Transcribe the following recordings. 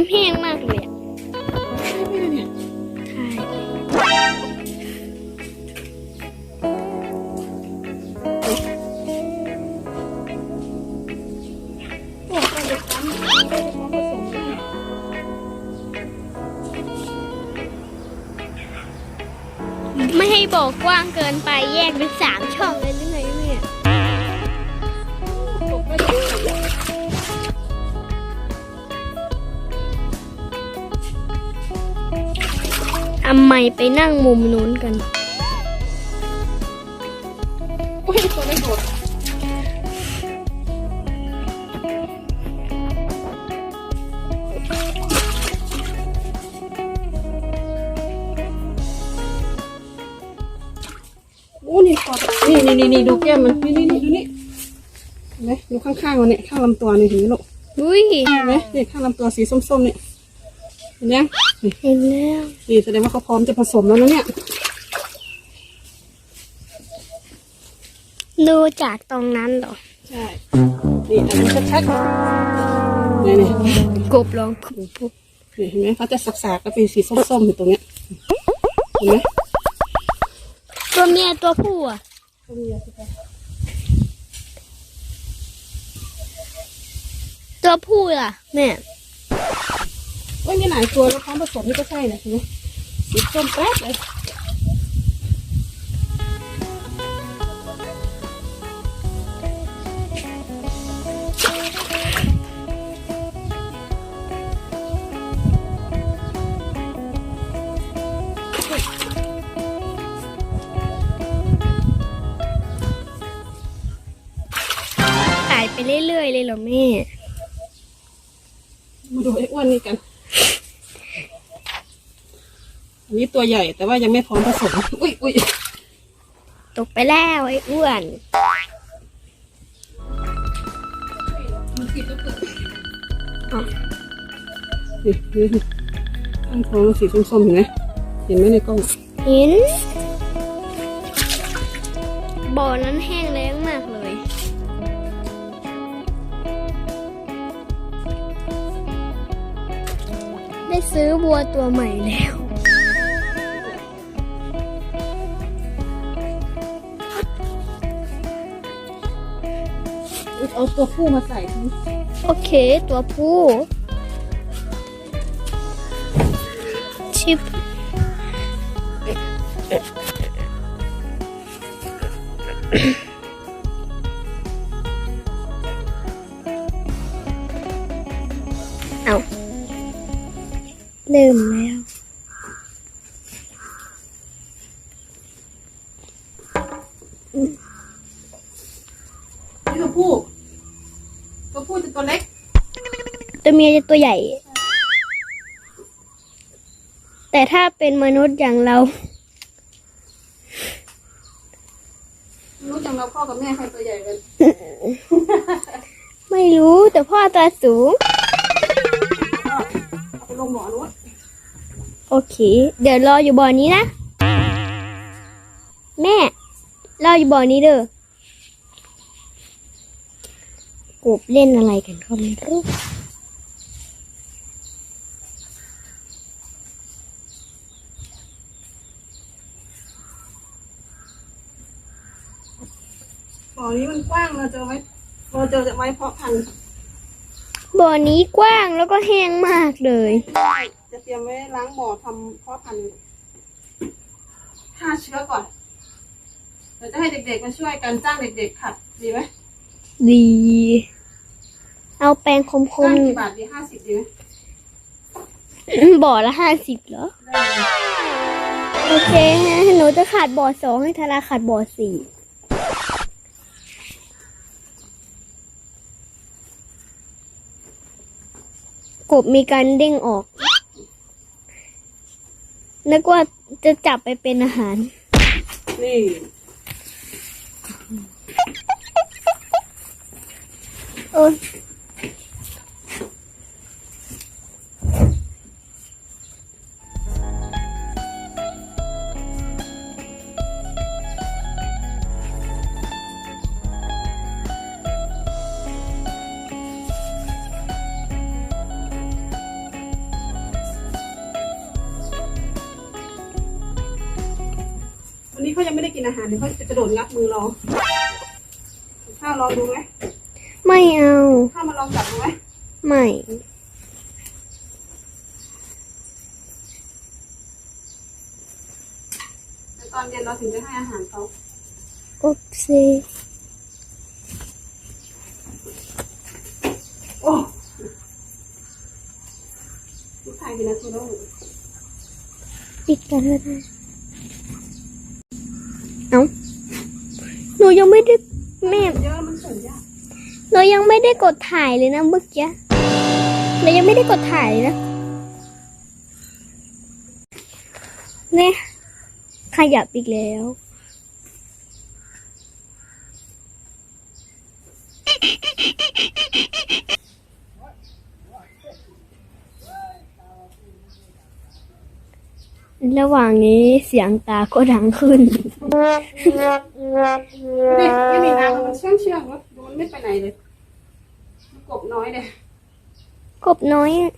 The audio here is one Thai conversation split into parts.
น้ำแห้งมากเลยอะใช่ไหมเนี่ยใช่โอ้ใส่เด็กทำใส่เด็กทำผสมด้วยไม่ให้บอกกว้างเกินไปแยกเป็นสามช่องเลย ทำไมไปนั่งมุมนู้นกันโอ้ยตัวเล็กโดดโอ้นี่ตัวนี่นี่นี่นี่ดูแก้มมัน นี่นี่นี่ดูนี่เห็นไหมดูข้างๆมันเนี่ยข้างลำตัวนี่เห็นไหมลูกอุ้ยเห็นไหมนี่ข้างลำตัวสีส้มๆนี่เห็นยังนี่ เห็นแล้วนี่แสดงว่าเขาพร้อมจะผสมแล้วนะเนี่ย ดูจากตรงนั้นเหรอ ใช่ นี่อันนี้ชัดๆนี่นี่กบลองปุ๊บปุ๊บนี่เห็นไหมเขาจะสักๆก็เป็นสีส้มๆอยู่ตรงเนี้ยเห็นไหมตัวเมียตัวผู้อะตัวผู้อะแม่โอ้ยมี หลายตัวแล้วพร้อมผสมนี่ก็ใช่นะเห็นไหมสีส้มแป๊ดเลยขายไปเรื่อยๆเลยเหรอแม่มาดูไอ้อ้วนนี่กัน อันนี้ตัวใหญ่แต่ว่ายังไม่พร้อมผสม อุ้ยอุ้ยตกไปแล้วไอ้อ้วนอ๋อนี่นี่นี่ข้างท้องสีส้มๆเห็นไหมเห็นไหมในกล้องเห็นบ่อนั้นแห้งแล้งมากเลย ได้ซื้อวัวตัวใหม่แล้ว เอาตัวผู้มาใส่โอเค ตัวผู้ชิปเอาเริ่มแล้วนี่ ตัวผู้ ตัวผู้จะตัวเล็ก ตัวเมียจะตัวใหญ่ แต่ถ้าเป็นมนุษย์อย่างเรา รู้จังเราพ่อกับแม่ใครตัวใหญ่กัน ไม่รู้แต่พ่อตัวสูง เอาไปลงหมอนู้นโอเค เดี๋ยวรออยู่บ่อนี้นะ แม่ รออยู่บ่อนี้เด้อก บเล่นอะไรกันก็ไม่รู้บ่อนี้มันกว้างเราจะไว้เราจะจะไว้เพาะพันธุ์บ่อนี้กว้างแล้วก็แห้งมากเลย จะเตรียมไว้ล้างบ่อทำเพาะพันธุ์ฆ่าเชื้อก่อนเราจะให้เด็กๆมาช่วยกันจ้างเด็กๆขัดดีไหมดี เอาแปรงคมจ้างกี่บาทดีห้าสิบดีไหมๆบ่อละห้าสิบเหรอ ได้เลยโอเคหนูจะขาดบ่อสองให้ธนาขาดบ่อสี่กบมีการเด้งออก นึกว่าจะจับไปเป็นอาหาร นี่โอ้ ยเขายังไม่ได้กินอาหารเดี๋ยวเขาจะกระโดดงับมือเราข้าวลองดูไหมไม่เอา ข้าวมาลองจับดูไหมไม่แต่ตอนเย็นเราถึงจะให้อาหารเขาโอเคโอ้ลูกชายกินนาทีแล้วปิดกันแล้วนะ เอ้าหนูยังไม่ได้แม่มหนูยังไม่ได้กดถ่ายเลยนะเมื่อกี้หนูยังไม่ได้กดถ่ายเลยนะเนี่ยขยับอีกแล้ว ระหว่างนี้เสียงตาก็ดังขึ้นดูดิไม่มีน้ำมันเชื่องเชื่องๆวะดูมันไม่ไปไหนเลยมันกบน้อยเลยกบน้อยอะ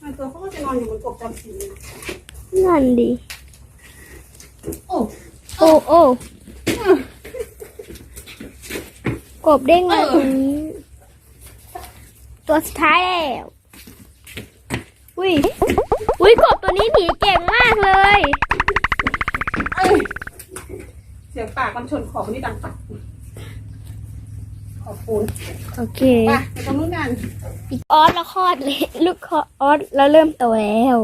บางตัวเขาก็จะนอนอยู่บนกบจำศีลนะนั่นดิโอ้ โอ้โอ้ก บเด้งมาตรงนี้ตัวสุดท้ายแล้วอุ้ยอุ้ยกบตัวนี้หนีเก่งมากเลยเอ้ยเสียงปากมันชนขอบนี่ดังปักขอบปูนโอเคไปไปตรงนู้นกันอีกออสแล้วคลอดเลยลูกคออสแล้วเริ่มโตแล้ว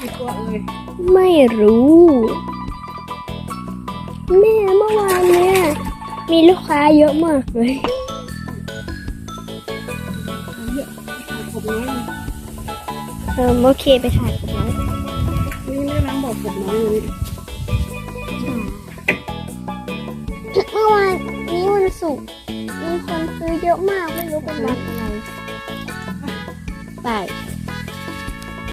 กี่ตัวเอ่ยไม่รู้แม่เมื่อวานเนี่ยมีลูกค้าเยอะมากเลยกบน้อยเลยเออโอเคไปถ่ายกันแล้วนี่ไม่ได้ล้างบอกกบน้อยเลยเมื่อวานนี้วันศุกร์มีคนซื้อเยอะมากไม่รู้เป็นวันอะไรไป